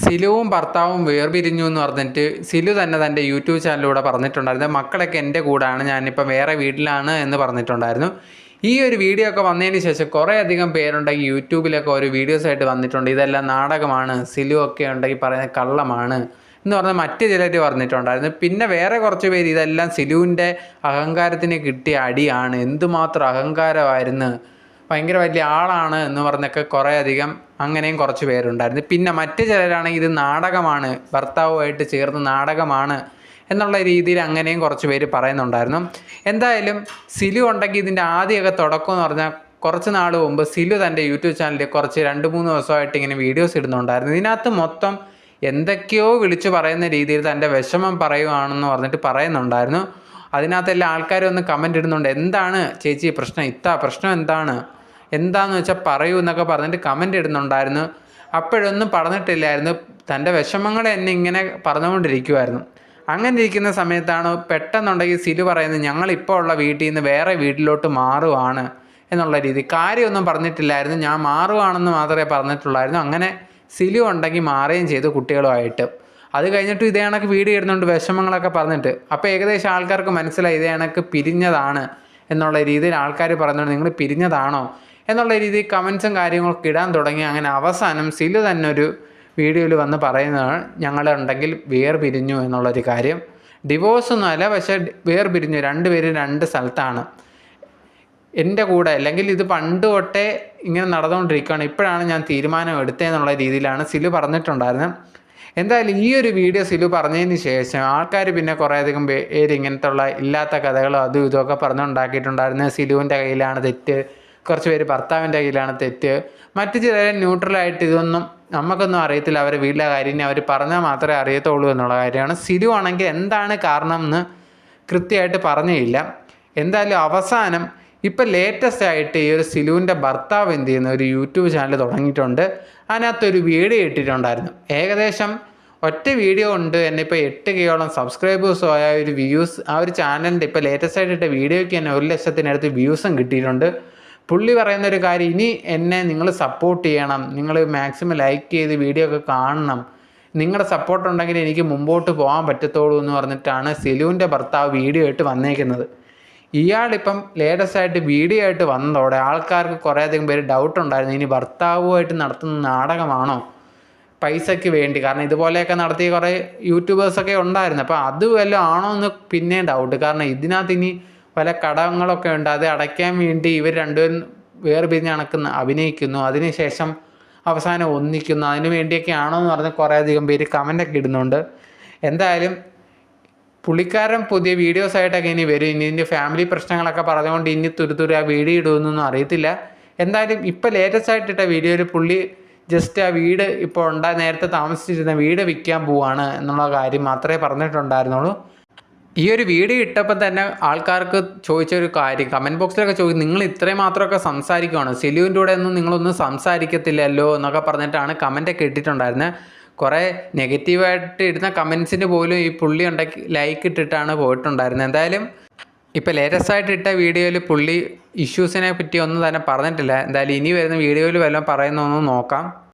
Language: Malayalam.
സിലുവും ഭർത്താവും വേർപിരിഞ്ഞു എന്ന് പറഞ്ഞിട്ട് സിലു തന്നെ തന്റെ യൂട്യൂബ് ചാനലിലൂടെ പറഞ്ഞിട്ടുണ്ടായിരുന്നു. മക്കളൊക്കെ എന്റെ കൂടാണ് ഞാനിപ്പോൾ വേറെ വീട്ടിലാണ് എന്ന് പറഞ്ഞിട്ടുണ്ടായിരുന്നു. ഈ ഒരു വീഡിയോ ഒക്കെ വന്നതിന് ശേഷം കുറേ അധികം പേരുണ്ടെങ്കിൽ യൂട്യൂബിലൊക്കെ ഒരു വീഡിയോസ് ആയിട്ട് വന്നിട്ടുണ്ട്. ഇതെല്ലാം നാടകമാണ് സിലു ഒക്കെ ഉണ്ടെങ്കിൽ പറയുന്ന കള്ളമാണ് എന്ന് പറഞ്ഞാൽ മറ്റു ചിലർ പറഞ്ഞിട്ടുണ്ടായിരുന്നു. പിന്നെ വേറെ കുറച്ച് പേര് ഇതെല്ലാം സിലുവിന്റെ അഹങ്കാരത്തിന് കിട്ടിയ അടിയാണ്. എന്തുമാത്രം അഹങ്കാരമായിരുന്നു ഭയങ്കര വലിയ ആളാണ് എന്ന് പറഞ്ഞൊക്കെ കുറേ അധികം അങ്ങനെയും കുറച്ച് പേരുണ്ടായിരുന്നു. പിന്നെ മറ്റു ചിലരാണെങ്കിൽ ഇത് നാടകമാണ് ഭർത്താവുമായിട്ട് ചേർന്ന് നാടകമാണ് എന്നുള്ള രീതിയിൽ അങ്ങനെയും കുറച്ച് പേര് പറയുന്നുണ്ടായിരുന്നു. എന്തായാലും സിലു ഉണ്ടെങ്കിൽ ഇതിന്റെ ആദ്യമൊക്കെ തുടക്കം എന്ന് പറഞ്ഞാൽ കുറച്ച് നാൾ മുമ്പ് സിലു തന്റെ യൂട്യൂബ് ചാനലിൽ കുറച്ച് രണ്ട് മൂന്ന് ദിവസമായിട്ട് ഇങ്ങനെ വീഡിയോസ് ഇടുന്നുണ്ടായിരുന്നു. ഇതിനകത്ത് മൊത്തം എന്തൊക്കെയോ വിളിച്ചു പറയുന്ന രീതിയിൽ തന്റെ വിഷമം പറയുവാണെന്ന് പറഞ്ഞിട്ട് പറയുന്നുണ്ടായിരുന്നു. അതിനകത്തെല്ലാം ആൾക്കാരും ഒന്ന് കമന്റ് ഇടുന്നുണ്ട്. എന്താണ് ചേച്ചി പ്രശ്നം? ഇത്താ പ്രശ്നം എന്താണ്? എന്താന്ന് വെച്ചാൽ പറയൂ എന്നൊക്കെ പറഞ്ഞിട്ട് കമന്റ് ഇടുന്നുണ്ടായിരുന്നു. അപ്പോഴൊന്നും പറഞ്ഞിട്ടില്ലായിരുന്നു. തന്റെ വിഷമങ്ങൾ എന്നെ ഇങ്ങനെ പറഞ്ഞുകൊണ്ടിരിക്കുമായിരുന്നു അങ്ങനെ ഇരിക്കുന്ന സമയത്താണ് പെട്ടെന്നുണ്ടെങ്കിൽ സിലു പറയുന്നത് ഞങ്ങളിപ്പോൾ ഉള്ള വീട്ടിൽ നിന്ന് വേറെ വീട്ടിലോട്ട് മാറുവാണ് എന്നുള്ള രീതി. കാര്യമൊന്നും പറഞ്ഞിട്ടില്ലായിരുന്നു. ഞാൻ മാറുവാണെന്ന് മാത്രമേ പറഞ്ഞിട്ടുള്ളായിരുന്നു. അങ്ങനെ സിലു ഉണ്ടെങ്കിൽ മാറുകയും ചെയ്തു കുട്ടികളുമായിട്ട്. അത് കഴിഞ്ഞിട്ട് ഇതേ കണക്ക് വീട് ഇടുന്നുണ്ട് വിഷമങ്ങളൊക്കെ പറഞ്ഞിട്ട്. അപ്പോൾ ഏകദേശം ആൾക്കാർക്ക് മനസ്സിലായി ഇതേ കണക്ക് പിരിഞ്ഞതാണ് എന്നുള്ള രീതിയിൽ ആൾക്കാർ പറയുന്നുണ്ട് നിങ്ങൾ പിരിഞ്ഞതാണോ? എന്നുള്ള രീതിയിൽ കമൻസും കാര്യങ്ങളൊക്കെ ഇടാൻ തുടങ്ങി. അങ്ങനെ അവസാനം സിലു തന്നെ ഒരു വീഡിയോയിൽ വന്ന് പറയുന്നതാണ് ഞങ്ങളുണ്ടെങ്കിൽ വേർപിരിഞ്ഞു എന്നുള്ളൊരു കാര്യം. ഡിവോഴ്സ് ഒന്നുമല്ല പക്ഷേ വേർപിരിഞ്ഞു. രണ്ടുപേരും രണ്ട് സ്ഥലത്താണ്. എന്റെ കൂടെ അല്ലെങ്കിൽ ഇത് പണ്ട് തൊട്ടേ ഇങ്ങനെ നടന്നുകൊണ്ടിരിക്കുകയാണ്. ഇപ്പോഴാണ് ഞാൻ തീരുമാനം എടുത്തതെന്നുള്ള രീതിയിലാണ് സിലു പറഞ്ഞിട്ടുണ്ടായിരുന്നത്. എന്തായാലും ഈ ഒരു വീഡിയോ സിലു പറഞ്ഞതിന് ശേഷം ആൾക്കാർ പിന്നെ കുറേയധികം പേര് ഇങ്ങനത്തെ ഉള്ള ഇല്ലാത്ത കഥകളും അതും ഇതുമൊക്കെ പറഞ്ഞുണ്ടാക്കിയിട്ടുണ്ടായിരുന്നു. സിലുവിന്റെ കയ്യിലാണ് തെറ്റ് കുറച്ച് പേര് ഭർത്താവിന്റെ കയ്യിലാണ് തെറ്റ്. മറ്റു ചിലർ ന്യൂട്രലായിട്ട് ഇതൊന്നും നമുക്കൊന്നും അറിയത്തില്ല. അവരെ വീട്ടിലെ കാര്യം അവർ പറഞ്ഞാൽ മാത്രമേ അറിയത്തുള്ളൂ എന്നുള്ള കാര്യമാണ്. സിലു ആണെങ്കിൽ എന്താണ് കാരണം എന്ന് കൃത്യമായിട്ട് പറഞ്ഞില്ല. എന്തായാലും അവസാനം ഇപ്പം ലേറ്റസ്റ്റ് ആയിട്ട് ഈ ഒരു സിലുവിന്റെ ഭർത്താവ് എന്ത് ചെയ്യുന്ന? ഒരു യൂട്യൂബ് ചാനൽ തുടങ്ങിയിട്ടുണ്ട്. അതിനകത്തൊരു വീഡിയോ ഇട്ടിട്ടുണ്ടായിരുന്നു. ഏകദേശം ഒറ്റ വീഡിയോ ഉണ്ട്. എന്നെ ഇപ്പോൾ എട്ട് കെയോളം സബ്സ്ക്രൈബേഴ്സും ആയ ഒരു വ്യൂസ് ആ ഒരു ചാനലിന്റെ ഇപ്പോൾ ലേറ്റസ്റ്റ് ആയിട്ട് ഇട്ട വീഡിയോയ്ക്ക് തന്നെ ഒരു ലക്ഷത്തിനടുത്ത് വ്യൂസും കിട്ടിയിട്ടുണ്ട്. പുള്ളി പറയുന്ന ഒരു കാര്യം ഇനി എന്നെ നിങ്ങൾ സപ്പോർട്ട് ചെയ്യണം. നിങ്ങൾ മാക്സിമം ലൈക്ക് ചെയ്ത് വീഡിയോ ഒക്കെ കാണണം. നിങ്ങളുടെ സപ്പോർട്ട് ഉണ്ടെങ്കിൽ എനിക്ക് മുമ്പോട്ട് പോകാൻ പറ്റത്തുള്ളൂ എന്ന് പറഞ്ഞിട്ടാണ് സിലുവിന്റെ ഭർത്താവ് വീഡിയോ ആയിട്ട് വന്നേക്കുന്നത്. ഇയാളിപ്പം ലേറ്റസ്റ്റ് ആയിട്ട് വീഡിയോ ആയിട്ട് വന്നതോടെ ആൾക്കാർക്ക് കുറേയധികം പേര് ഡൗട്ട് ഉണ്ടായിരുന്നു. ഇനി ഭർത്താവുമായിട്ട് നടത്തുന്ന നാടകമാണോ? പൈസയ്ക്ക് വേണ്ടി. കാരണം ഇതുപോലെയൊക്കെ നടത്തിയ കുറേ യൂട്യൂബേഴ്സൊക്കെ ഉണ്ടായിരുന്നു. അപ്പോൾ അത് വല്ലതും ആണോ എന്ന് പിന്നെയും ഡൗട്ട് കാരണം ഇതിനകത്ത് ഇനി പല കടങ്ങളൊക്കെ ഉണ്ട്. അത് അടയ്ക്കാൻ വേണ്ടി ഇവർ രണ്ടുപേരും വേറെ വേർപിരിഞ്ഞ് കണക്കുന്ന അഭിനയിക്കുന്നു. അതിനുശേഷം അവസാനം ഒന്നിക്കുന്നു. അതിനു വേണ്ടിയൊക്കെ ആണോ എന്ന് പറഞ്ഞ് കുറേയധികം പേര് കമന്റൊക്കെ ഇടുന്നുണ്ട്. എന്തായാലും പുള്ളിക്കാരൻ പുതിയ വീഡിയോസ് ആയിട്ടൊക്കെ ഇനി വരും. ഇനി ഇതിന്റെ ഫാമിലി പ്രശ്നങ്ങളൊക്കെ പറഞ്ഞുകൊണ്ട് ഇനി തുരുതുരു ആ വീഡിയോ ഇടുമെന്നൊന്നും അറിയത്തില്ല. എന്തായാലും ഇപ്പോൾ ലേറ്റസ്റ്റ് ആയിട്ടിട്ട വീഡിയോയിൽ പുള്ളി ജസ്റ്റ് ആ വീട് ഇപ്പോൾ ഉണ്ടാ നേരത്തെ താമസിച്ചിരുന്ന വീട് വിൽക്കാൻ പോവാണ് എന്നുള്ള കാര്യം മാത്രമേ പറഞ്ഞിട്ടുണ്ടായിരുന്നുള്ളൂ. ഈ ഒരു വീഡിയോ ഇട്ടപ്പോൾ തന്നെ ആൾക്കാർക്ക് ചോദിച്ച ഒരു കാര്യം കമന്റ് ബോക്സിലൊക്കെ ചോദിച്ചു നിങ്ങൾ ഇത്രയും മാത്രമൊക്കെ സംസാരിക്കുകയാണ് സെലുവിന്റെ കൂടെ ഒന്നും നിങ്ങളൊന്നും സംസാരിക്കത്തില്ലല്ലോ? എന്നൊക്കെ പറഞ്ഞിട്ടാണ് കമന്റൊക്കെ ഇട്ടിട്ടുണ്ടായിരുന്നത് കുറേ നെഗറ്റീവായിട്ട് ഇടുന്ന കമൻസിന് പോലും ഈ പുള്ളി ഉണ്ടാക്കി ലൈക്ക് ഇട്ടിട്ടാണ് പോയിട്ടുണ്ടായിരുന്നത് എന്തായാലും ഇപ്പോൾ ലേറ്റസ്റ്റ് ആയിട്ട് ഇട്ട വീഡിയോയിൽ പുള്ളി ഇഷ്യൂസിനെ പറ്റി ഒന്നും തന്നെ പറഞ്ഞിട്ടില്ല. എന്തായാലും ഇനി വരുന്ന വീഡിയോയിൽ വല്ലതും പറയുന്നൊന്നും നോക്കാം.